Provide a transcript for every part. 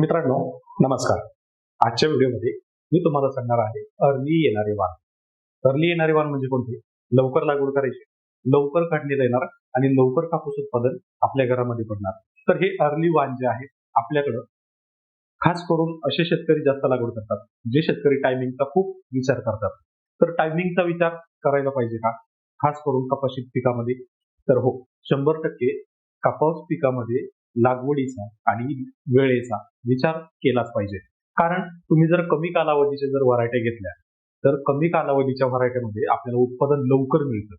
मित्रांनो नमस्कार. आजच्या व्हिडिओमध्ये मी तुम्हाला सांगणार आहे अर्ली येणारे वाण. अर्ली येणारे वाण म्हणजे कोणते? लवकर लागवड करायची. लवकर काढण्यात येणार आणि लवकर कापूस उत्पादन आपल्या घरामध्ये पडणार. तर हे अर्ली वाण जे आहे आपल्याकडं खास करून असे शेतकरी जास्त लागवड करतात जे शेतकरी टायमिंगचा खूप विचार करतात. तर टायमिंगचा विचार करायला पाहिजे का? खास करून कपाशी पिकामध्ये. तर हो शंभर टक्के कापास पिकामध्ये लागवडीचा आणि वेळेचा विचार केलाच पाहिजे. कारण तुम्ही जर कमी कालावधीच्या जर व्हरायट्या घेतल्या तर कमी कालावधीच्या व्हरायट्यामध्ये आपल्याला उत्पादन लवकर मिळतं.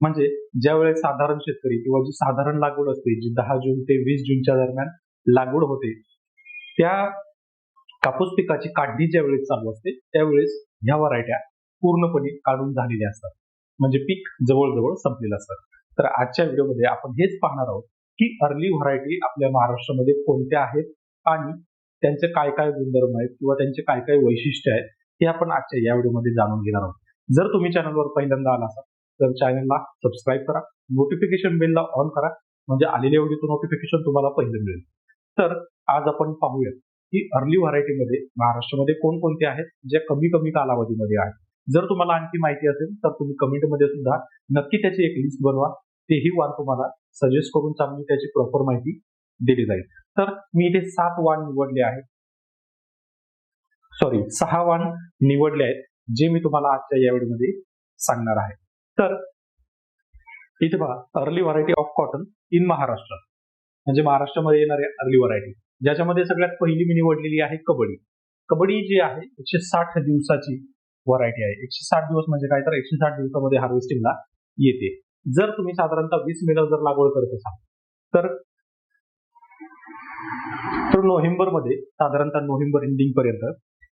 म्हणजे ज्या वेळेस साधारण शेतकरी किंवा जी साधारण लागवड असते जी दहा जून ते वीस जूनच्या दरम्यान लागवड होते त्या कापूस पिकाची काढणी ज्या वेळेस चालू असते त्यावेळेस ह्या व्हरायट्या पूर्णपणे काढून झालेल्या असतात. म्हणजे पीक जवळजवळ संपलेलं असतं. तर आजच्या व्हिडिओमध्ये आपण हेच पाहणार आहोत. की अर्ली व्हरायटी आपल्या महाराष्ट्रामध्ये कोणत्या आहेत आणि त्यांचे काय काय गुणधर्म आहेत किंवा त्यांचे काय काय वैशिष्ट्य आहेत हे आपण आजच्या या व्हिडिओमध्ये जाणून घेणार आहोत. जर तुम्ही चॅनलवर पहिल्यांदा आला असाल तर चॅनलला सबस्क्राईब करा नोटिफिकेशन बेलला ऑन करा म्हणजे आलेल्या व्हिडिओचं नोटिफिकेशन तुम्हाला पहिलं मिळेल. तर आज आपण पाहूया की अर्ली व्हरायटीमध्ये महाराष्ट्रामध्ये कोणकोणते आहेत ज्या कमी कमी कालावधीमध्ये आहेत. जर तुम्हाला आणखी माहिती असेल तर तुम्ही कमेंटमध्ये सुद्धा नक्की त्याची एक लिस्ट बनवा तेही वार तुम्हाला सजेस्ट करून चांगली त्याची प्रॉपर माहिती दिली जाईल. तर मी इथे सात वाण निवडले आहेत. सॉरी सहा वाण निवडले आहेत जे मी तुम्हाला आजच्या या सांगणार आहे. तर इथे बघा early variety of cotton in Maharashtra म्हणजे महाराष्ट्रामध्ये येणारे अर्ली व्हरायटी ज्याच्यामध्ये सगळ्यात पहिली मी निवडलेली आहे कबड्डी. कबड्डी जी आहे एकशे साठ दिवसाची व्हरायटी आहे. एकशे साठ दिवस म्हणजे काय तर एकशे साठ दिवसामध्ये हार्वेस्टिंगला येते. जर तुम्ही साधारणतः वीस मेला जर लागवड करत असाल तर तर नोव्हेंबरमध्ये साधारणतः नोव्हेंबर एंडिंग पर्यंत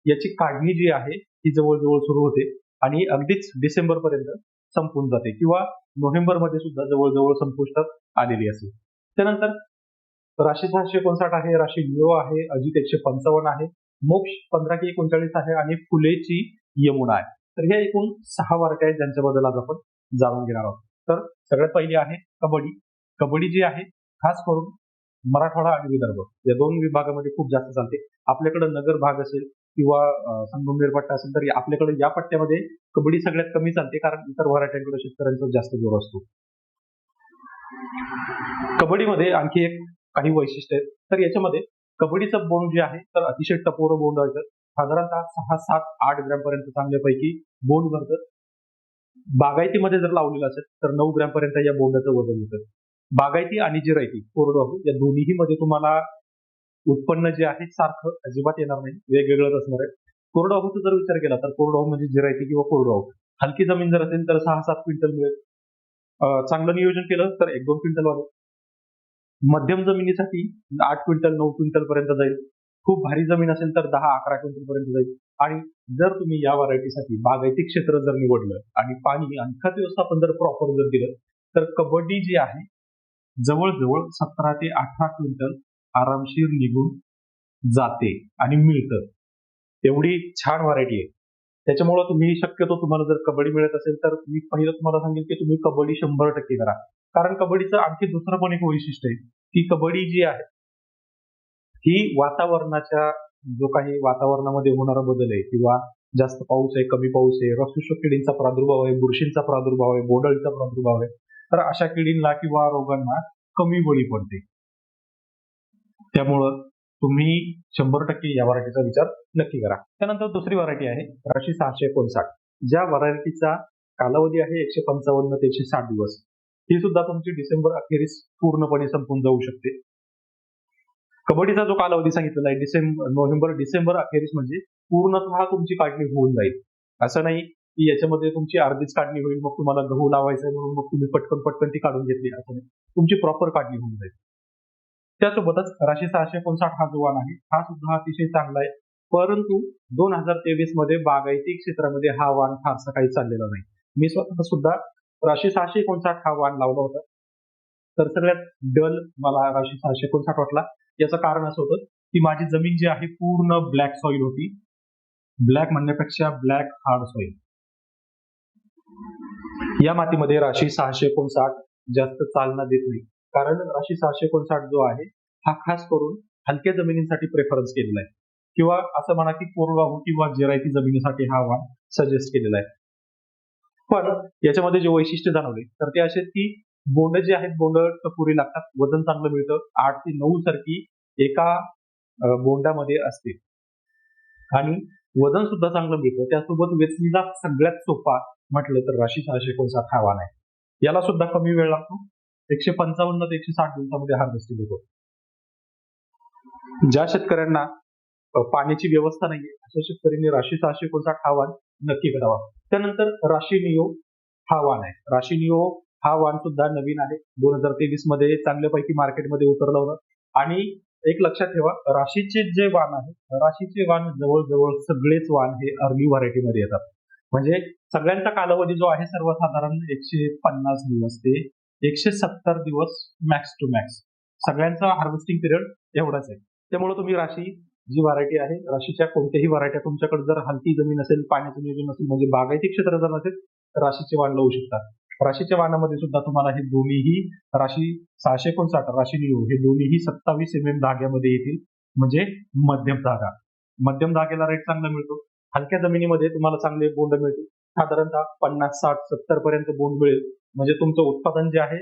याची काढणी जी आहे ती जवळजवळ सुरू होते आणि अगदीच डिसेंबर पर्यंत संपून जाते किंवा नोव्हेंबरमध्ये सुद्धा जवळजवळ संपुष्टात आलेली असेल. त्यानंतर राशी सहाशे एकोणसाठ आहे राशी लिओ आहे अजित एकशे पंचावन्न आहे मोक्ष पंधरा की एकोणचाळीस आहे आणि फुलेची यमुना आहे. तर हे एकूण सहा वारक्या आहेत ज्यांच्याबद्दल आज आपण जाणून घेणार आहोत. तर सगळ्यात पहिली आहे कबड्डी. कबड्डी जी आहे खास करून मराठवाडा आणि विदर्भ. या दोन विभागामध्ये खूप जास्त चालते. आपल्याकडे नगर भाग असेल किंवा संगमनेर पट्टा असेल तर आपल्याकडे या पट्ट्यामध्ये कबड्डी सगळ्यात कमी चालते कारण इतर व्हरायट्यांकडे शेतकऱ्यांचा जास्त जोर असतो. कबड्डीमध्ये आणखी एक काही वैशिष्ट्य आहेत. तर याच्यामध्ये कबड्डीचं बोंड जे आहे तर अतिशय टपोरं बोंड आहे. साधारणतः सहा सात आठ ग्रॅम पर्यंत चांगल्यापैकी बोंड भरतं. बागायतीमध्ये जर लावलेलं असेल तर नऊ ग्रॅमपर्यंत या बोंडाचं वजन होतं. बागायती आणि जिरायती कोरडवाहू या दोन्हीही मध्ये तुम्हाला उत्पन्न जे आहे सारखं अजिबात येणार नाही. वेगवेगळंच असणार आहे. कोरडवाहूचा जर विचार केला तर कोरडवाहू म्हणजे जिरायती किंवा कोरडवाहू. हलकी जमीन जर असेल तर सहा सात क्विंटल मिळेल. चांगलं नियोजन केलं तर एक दोन क्विंटल वाढेल. मध्यम जमिनीसाठी आठ क्विंटल नऊ क्विंटल पर्यंत जाईल. खूप भारी जमीन असेल तर दहा अकरा क्विंटल पर्यंत जाईल. आणि जर तुम्ही या व्हरायटीसाठी बागायती क्षेत्र जर निवडलं आणि पाणी आणि खत व्यवस्थापन जर प्रॉपर जर दिलं तर कबड्डी जी आहे जवळजवळ सतरा ते अठरा क्विंटल आरामशीर निघून जाते आणि मिळतं. एवढी छान व्हरायटी आहे. त्याच्यामुळे तुम्ही शक्यतो तुम्हाला जर कबड्डी मिळत असेल तर मी पहिलं तुम्हाला सांगेन की तुम्ही कबड्डी शंभर टक्के करा. कारण कबड्डीचं आणखी दुसरं पण एक वैशिष्ट्य आहे की कबड्डी जी आहे ही वातावरणाच्या जो काही वातावरणामध्ये होणारा बदल आहे किंवा जास्त पाऊस आहे कमी पाऊस आहे रसुष्क किडींचा प्रादुर्भाव आहे बुरशींचा प्रादुर्भाव आहे बोडळीचा प्रादुर्भाव आहे तर अशा किडींना किंवा रोगांना कमी बळी पडते. त्यामुळं तुम्ही शंभर टक्के या व्हरायटीचा विचार नक्की करा. त्यानंतर दुसरी व्हरायटी आहे राशी सहाशे एकोणसाठ. ज्या व्हरायटीचा कालावधी आहे एकशे पंचावन्न ते एकशे साठ दिवस. ही सुद्धा तुमची डिसेंबर अखेरीस पूर्णपणे संपून जाऊ शकते. कबड्डीचा जो कालावधी सांगितलेला आहे डिसेंबर नोव्हेंबर डिसेंबर अखेरीस म्हणजे पूर्णतः तुमची काढणी होऊन जाईल. असं नाही की याच्यामध्ये तुमची अर्धीच काढणी होईल मग तुम्हाला गहू लावायचा म्हणून मग तुम्ही पटकन पटकन ती काढून घेतली असं नाही. तुमची प्रॉपर काढणी होऊन जाईल. त्यासोबतच राशी सहाशे एकोणसाठ हा जो वाण आहे हा सुद्धा अतिशय चांगला आहे. परंतु दोन हजार तेवीसमध्ये बागायती क्षेत्रामध्ये हा वाण फारसा काही चाललेला नाही. मी स्वतः सुद्धा राशी सहाशे एकोणसाठ हा वाण लावला होता. तर सगळ्यात डल मला राशी सहाशे एकोणसाठ वाटला. याचं कारण असं होतं की माझी जमीन जी आहे पूर्ण ब्लॅक सॉइल होती. ब्लॅक म्हणण्यापेक्षा ब्लॅक हार्ड सॉइल या मातीमध्ये राशी सहाशे एकोणसाठ जास्त चालना देत नाही. कारण राशी सहाशे एकोणसाठ जो आहे हा खास करून हलक्या जमिनींसाठी प्रेफरन्स केलेला आहे. किंवा असं म्हणा की कोरडवाहू किंवा जिरायती जमिनीसाठी हा वाण सजेस्ट केलेला आहे. पण याच्यामध्ये जे वैशिष्ट्य जाणवले तर ते असे की बोंड जे आहेत बोंड पुरी लागतात. वजन चांगलं मिळतं. आठ ते नऊ सारखी एका बोंडामध्ये असते. आणि वजन सुद्धा चांगलं मिळतं. त्यासोबत वेचणीला सगळ्यात सोपा म्हटलं तर राशी सहाशे एकोणसाठ हा वाण आहे. याला सुद्धा कमी वेळ लागतो. एकशे पंचावन्न ते एकशे साठ दिवसामध्ये हार्वेस्टिंग होतो ज्या शेतकऱ्यांना पाण्याची व्यवस्था नाहीये अशा शेतकऱ्यांनी राशी सहाशे एकोणसाठ हा वाण नक्की करावा. त्यानंतर राशी नियो हा वाण आहे. राशी नियो हा वाण सुद्धा नवीन आहे. दोन हजार तेवीसमध्ये चांगल्यापैकी मार्केटमध्ये उतरला होता. आणि एक लक्षात ठेवा राशीचे जे वाण आहे राशीचे वाण जवळजवळ सगळेच वाण हे अर्ली व्हरायटीमध्ये येतात. म्हणजे सगळ्यांचा कालावधी जो आहे सर्वसाधारण एकशे पन्नास दिवस ते एकशे सत्तर दिवस मॅक्स टू मॅक्स सगळ्यांचा हार्वेस्टिंग पिरियड एवढाच आहे. त्यामुळे तुम्ही राशी जी व्हरायटी आहे राशीच्या कोणत्याही व्हरायट्या तुमच्याकडे जर हलकी जमीन असेल पाण्याचं नियोजन असेल म्हणजे बागायती क्षेत्र जर नसेल तर राशीचे वाण लावू शकता. राशीच्या वाहनामध्ये सुद्धा तुम्हाला हे दोन्हीही राशी सहाशे एकोणसाठ राशी लिहू हे दोन्हीही सत्तावीस एम एम धाग्यामध्ये येतील. म्हणजे मध्यम धागा. मध्यम धाग्याला रेट चांगला मिळतो. हलक्या जमिनीमध्ये तुम्हाला चांगले बोंड मिळतील. साधारणतः पन्नास साठ सत्तर पर्यंत बोंड मिळेल. म्हणजे तुमचं उत्पादन जे आहे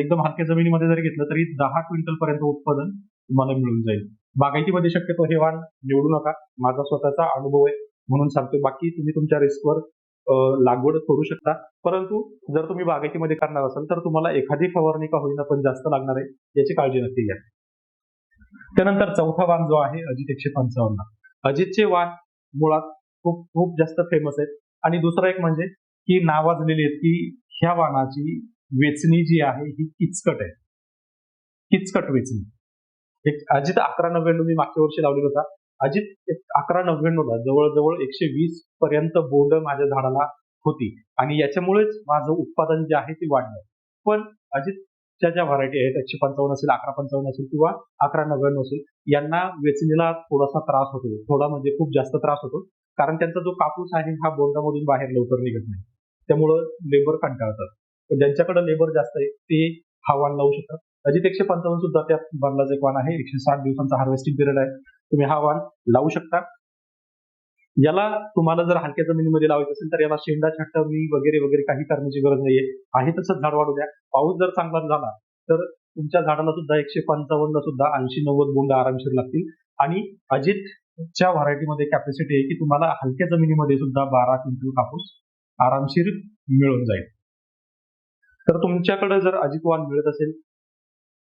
एकदम हलक्या जमिनीमध्ये जरी घेतलं तरी दहा क्विंटल पर्यंत उत्पादन तुम्हाला मिळून जाईल. बागायतीमध्ये शक्यतो हे वाण निवडू नका. माझा स्वतःचा अनुभव आहे. म्हणून सांगतो बाकी तुम्ही तुमच्या रिस्कवर लागवड करू शकता. परंतु जर तुम्ही बागायतीमध्ये करणार असाल तर तुम्हाला एखादी फवारणी का होईना पण जास्त लागणार आहे याची काळजी नक्की घ्या. त्यानंतर चौथा वाण जो आहे अजित एकशे पंचावन्न. अजितचे वाण मुळात खूप खूप जास्त फेमस आहेत. आणि दुसरं एक म्हणजे की नावाजलेली आहेत की ह्या वाणाची वेचणी जी आहे ही किचकट आहे. किचकट वेचणी. एक अजित अकरा नव्याण्णव मी मागच्या वर्षी लावलेला होता. अजित अकरा नव्याण्णवला जवळजवळ एकशे वीस पर्यंत बोंड माझ्या झाडाला होती. आणि याच्यामुळेच माझं उत्पादन जे आहे ते वाढलं. पण अजितच्या ज्या व्हरायटी आहेत एकशे पंचावन्न असेल अकरा पंचावन्न असेल किंवा अकरा नव्याण्णव असेल यांना वेचणीला थोडासा त्रास होतो. थोडा म्हणजे खूप जास्त त्रास होतो. कारण त्यांचा जो कापूस आहे हा बोंडामधून बाहेर लवकर निघत नाही. त्यामुळं लेबर कंटाळतात. पण ज्यांच्याकडे लेबर जास्त आहे ते हा वाण लावू शकतात. अजित एकशे पंचावन्न सुद्धा त्यात वाणाचा एक वाण आहे. एकशे साठ दिवसांचा हार्वेस्टिंग पिरियड आहे. तुम्ही हा वाण लावू शकता. याला तुम्हाला जर हलक्या जमिनीमध्ये लावायचं असेल तर याला शेंडा छाटणी वगैरे वगैरे काही करण्याची गरज नाहीये. आहे तसंच झाड वाढू द्या. पाऊस जर चांगला झाला तर तुमच्या झाडाला सुद्धा एकशे पंचावन्न सुद्धा ऐंशी नव्वद बोंड आरामशीर लागतील. आणि अजितच्या व्हरायटीमध्ये कॅपॅसिटी आहे की तुम्हाला हलक्या जमिनीमध्ये सुद्धा बारा क्विंटल कापूस आरामशीर मिळून जाईल. तर तुमच्याकडे जर अजित वाण मिळत असेल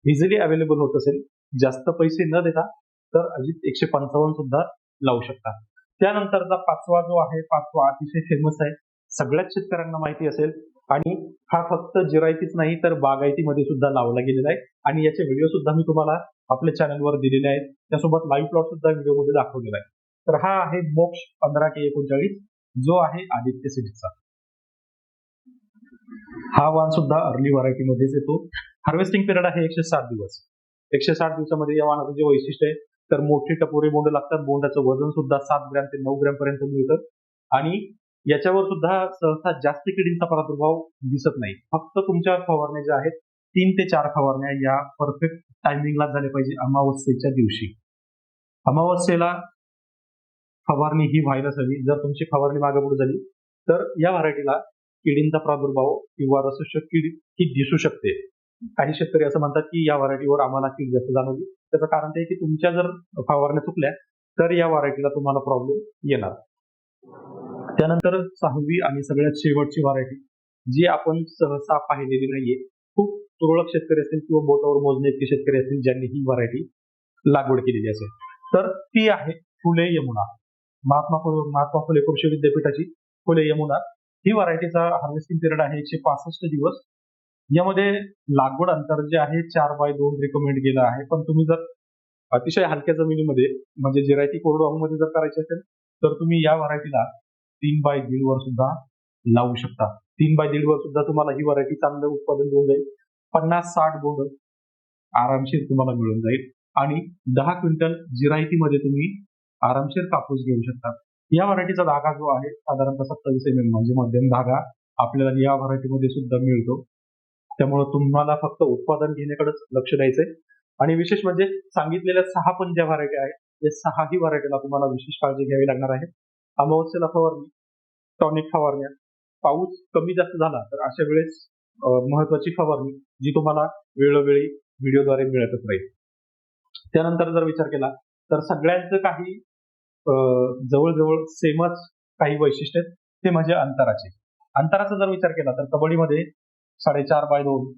इझिली अवेलेबल होत असेल जास्त पैसे न देता तर अजित एकशे पंचावन्न सुद्धा लावू शकता त्यानंतरचा पाचवा जो आहे पाचवा अतिशय फेमस आहे. सगळ्याच शेतकऱ्यांना माहिती असेल. आणि हा फक्त जिरायतीच नाही तर बागायतीमध्ये सुद्धा लावला गेलेला आहे. आणि याचे व्हिडिओ सुद्धा मी तुम्हाला आपल्या चॅनलवर दिलेले आहेत. त्यासोबत लाईव्ह प्लॉट सुद्धा व्हिडिओमध्ये दाखवलेला आहे. तर हा आहे मोक्ष पंधरा के एकोणचाळीस जो आहे आदित्य सिरीजचा हा वाण सुद्धा अर्ली व्हरायटीमध्येच येतो. हार्वेस्टिंग पिरियड आहे एकशे सात दिवस. एकशे साठ दिवसामध्ये या वाणाचं जे वैशिष्ट्य आहे तर मोठे टपोरे बोंड लागतात. बोंडाचं वजन सुद्धा सात ग्रॅम ते नऊ ग्रॅम पर्यंत मिळतं. आणि याच्यावर सुद्धा सहसा जास्त किडींचा प्रादुर्भाव दिसत नाही. फक्त तुमच्या फवारण्या ज्या आहेत तीन ते चार फवारण्या या परफेक्ट टायमिंगला झाल्या पाहिजे अमावस्येच्या दिवशी. अमावस्येला फवारणी ही व्हायलाच हवी. जर तुमची फवारणी मागापुढे झाली तर या व्हरायटीला किडींचा प्रादुर्भाव किंवा रसशक कीड ही दिसू शकते. काही शेतकरी असं म्हणतात की या व्हरायटीवर आम्हाला कीड जास्त जाणवली. त्याचं कारण ते की तुमच्या जर फवारण्या चुकल्या तर या व्हरायटीला तुम्हाला प्रॉब्लेम येणार. त्यानंतर सहावी आणि सगळ्यात शेवटची व्हरायटी जी आपण सहसा पाहिलेली नाहीये. खूप तुरळक शेतकरी असतील किंवा बोटावर मोजणे इतके शेतकरी असतील ज्यांनी ही व्हरायटी लागवड केलेली असेल. तर ती आहे फुले यमुना. महात्मा फुले महात्मा फुले कृषी विद्यापीठाची फुले यमुना. ही व्हरायटीचा हार्वेस्टिंग पिरियड आहे एकशे पासष्ट दिवस. यामध्ये लागवड अंतर जे आहे चार बाय दोन रिकमेंड केलं आहे. पण तुम्ही जर अतिशय हलक्या जमिनीमध्ये म्हणजे जिरायती कोरडवाहू मध्ये जर करायची असेल तर तुम्ही या व्हरायटीला तीन बाय दीड वर सुद्धा लावू शकता. तीन बाय दीड वर सुद्धा तुम्हाला ही व्हरायटी चांगलं उत्पादन देऊन जाईल. पन्नास साठ बोंड आरामशीर तुम्हाला मिळून जाईल. आणि दहा क्विंटल जिरायतीमध्ये तुम्ही आरामशीर कापूस घेऊ शकता. या व्हरायटीचा धागा जो आहे साधारणतः सत्तावीस एम एम म्हणजे मध्यम धागा आपल्याला या व्हरायटीमध्ये सुद्धा मिळतो. त्यामुळे तुम्हाला फक्त उत्पादन घेण्याकडेच लक्ष द्यायचंय. आणि विशेष म्हणजे सांगितलेल्या सहा पण ज्या व्हरायटी आहेत या सहाही व्हरायटीला तुम्हाला विशेष काळजी घ्यावी लागणार आहे. अमावस्येला फवारणी टॉनिक फवारण्या पाऊस कमी जास्त झाला तर अशा वेळेस महत्वाची फवारणी जी तुम्हाला वेळोवेळी व्हिडिओद्वारे मिळतच राहील. त्यानंतर जर विचार केला तर सगळ्यांचं काही अं, जवळजवळ सेमच काही वैशिष्ट्य आहेत ते म्हणजे अंतराचे. अंतराचा जर विचार केला तर कबड्डीमध्ये साडेचार बाय दोन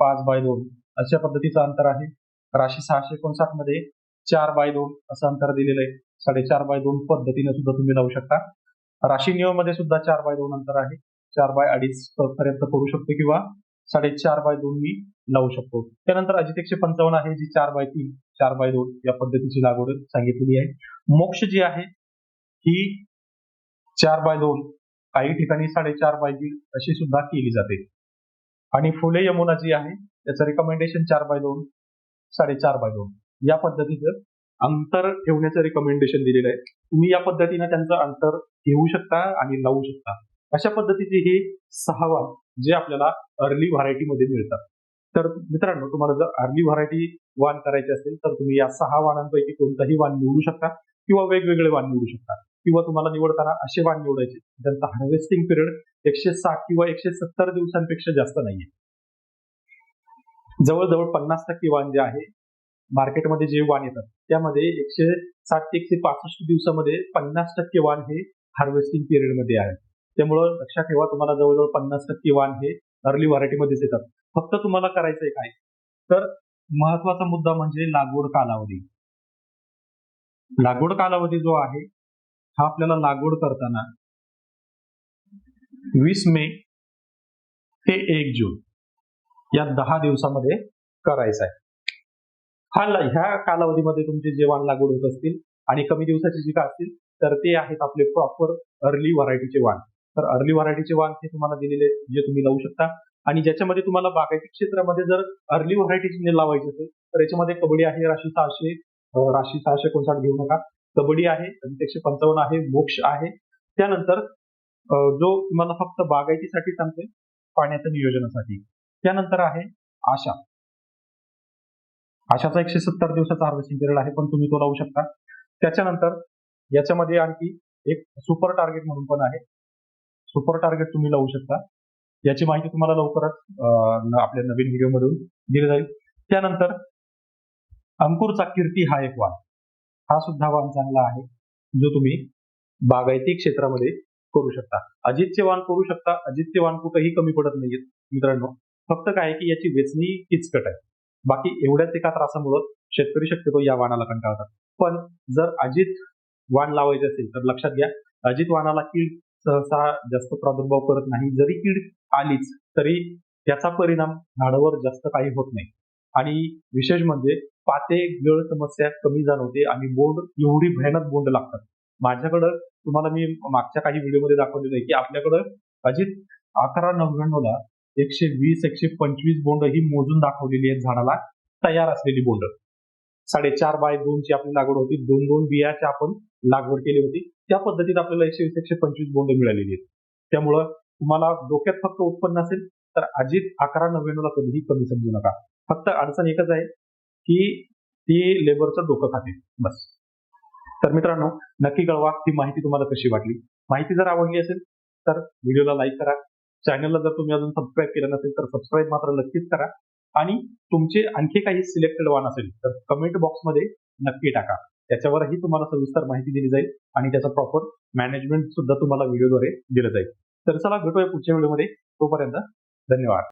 पाच बाय दोन अशा पद्धतीचं अंतर आहे. राशी सहाशे एकोणसाठमध्ये चार बाय दोन असं अंतर दिलेलं आहे. साडेचार बाय दोन पद्धतीने सुद्धा तुम्ही लावू शकता. राशी नियममध्ये सुद्धा चार बाय दोन अंतर आहे. चार बाय अडीच पर्यंत करू शकतो किंवा साडेचार बाय दोन मी लावू शकतो. त्यानंतर अजित एकशे पंचावन्न आहे जी चार बाय तीन चार बाय दोन या पद्धतीची लागवड सांगितलेली आहे. मोक्ष जी आहे ही चार बाय दोन काही ठिकाणी साडेचार बाय दीड अशी सुद्धा केली जाते. आणि फुले यमुना जी आहे त्याचं रिकमेंडेशन चार बाय दोन साडेचार बाय दोन. या पद्धतीचं अंतर ठेवण्याचं रिकमेंडेशन दिलेलं आहे. तुम्ही या पद्धतीनं त्यांचं अंतर घेऊ शकता आणि लावू शकता. अशा पद्धतीचे हे सहा वाण जे आपल्याला अर्ली व्हरायटी मध्ये मिळतात. तर मित्रांनो तुम्हाला जर अर्ली व्हरायटी वाण करायचे असेल तर तुम्ही या सहा वाणांपैकी कोणताही वाण निवडू शकता किंवा वेगवेगळे वाण निवडू शकता. किंवा तुम्हाला निवडताना असे वाण निवडायचे. ज्यांचा हार्वेस्टिंग पिरियड एकशे साठ किंवा एकशे सत्तर दिवसांपेक्षा जास्त नाहीये. जवळजवळ पन्नास टक्के वाण जे आहे मार्केटमध्ये जे वाण येतात त्यामध्ये एकशे साठ ते एकशे पासष्ट दिवसामध्ये पन्नास टक्के वाण हे हार्वेस्टिंग पिरियडमध्ये आहे. त्यामुळं लक्षात ठेवा तुम्हाला जवळजवळ पन्नास टक्के वाण हे अर्ली व्हरायटीमध्येच येतात. फक्त तुम्हाला करायचंय काय? तर महत्त्वाचा मुद्दा म्हणजे लागवड कालावधी. लागवड कालावधी जो आहे हा आपल्याला लागवड करताना वीस मे ते एक जून या दहा दिवसामध्ये करायचा आहे. हा ह्या कालावधीमध्ये तुमचे जे वाण लागवड होत असतील आणि कमी दिवसाचे जे काय असतील तर ते आहेत आपले प्रॉपर अर्ली व्हरायटीचे वाण. तर अर्ली व्हरायटीचे वाण हे तुम्हाला दिलेले जे तुम्ही लावू शकता. आणि ज्याच्यामध्ये तुम्हाला बागायती क्षेत्रामध्ये जर अर्ली व्हरायटीची लावायची असेल तर याच्यामध्ये कबड्डी आहे राशी सहाशे राशी सहाशे एकोणसाठ घेऊ नका. कबड्डी आहे एकशे पंचावन्न आहे मोक्ष आहे. त्यानंतर अं, जो तुम्हाला फक्त बागायतीसाठी सांगते पाण्याच्या नियोजनासाठी. त्यानंतर आहे आशा. आशाचा एकशे सत्तर दिवसाचा हार्वेस्टिंग पिरियड आहे पण तुम्ही तो लावू शकता. त्याच्यानंतर याच्यामध्ये आणखी एक सुपर टार्गेट म्हणून पण आहे. सुपर टार्गेट तुम्ही लावू शकता. याची माहिती तुम्हाला लवकरच अं, आपल्या नवीन व्हिडिओ मधून दिली जाईल. त्यानंतर अंकुरचा कीर्ती हा एक वाद. हा सुद्धा वाण चांगला आहे जो तुम्ही बागायती क्षेत्रामध्ये करू शकता. अजितचे वाण करू शकता अजितचे वाण कुठंही कमी पडत नाहीयेत मित्रांनो. फक्त काय आहे की याची वेचणी किचकट आहे. बाकी एवढ्याच एका त्रासामुळं शेतकरी शक्यतो या वाणाला कंटाळतात. पण जर अजित वाण लावायचे असेल तर लक्षात घ्या अजित वाणाला कीड सहसा जास्त प्रादुर्भाव करत नाही. जरी कीड आलीच तरी त्याचा परिणाम झाडावर जास्त काही होत नाही. आणि विशेष म्हणजे पाते गळ समस्या कमी जाणवते. आणि बोंड एवढी भयानक बोंड लागतात. माझ्याकडं तुम्हाला मी मागच्या काही व्हिडिओमध्ये दाखवलेलं आहे की आपल्याकडं अजित अकरा नव्याण्णवला एकशे वीस एकशे पंचवीस बोंड ही मोजून दाखवलेली आहेत झाडाला. तयार असलेली बोंड. साडेचार बाय दोनची आपली लागवड होती. दोन दोन बियाची आपण लागवड केली होती. त्या पद्धतीत आपल्याला एकशे वीस एकशे पंचवीस बोंड मिळालेली आहेत. त्यामुळं तुम्हाला डोक्यात फक्त उत्पन्न असेल तर अजित अकरा नव्याण्णवला कधीही कमी समजू नका. फक्त अडचण एकच आहे की ती लेबरचं डोकं खाते. बस. तर मित्रांनो नक्की कळवा ही माहिती तुम्हाला कशी वाटली. माहिती जर आवडली असेल तर व्हिडिओला लाईक करा. चॅनलला जर तुम्ही अजून सबस्क्राईब केलं नसेल तर सबस्क्राईब मात्र नक्कीच करा. आणि तुमचे आणखी काही सिलेक्टेड वाण असेल तर कमेंट बॉक्समध्ये नक्की टाका. त्याच्यावरही तुम्हाला सविस्तर माहिती दिली जाईल आणि त्याचं प्रॉपर मॅनेजमेंट सुद्धा तुम्हाला व्हिडिओद्वारे दिलं जाईल. तर चला भेटूया पुढच्या व्हिडिओमध्ये. तोपर्यंत धन्यवाद.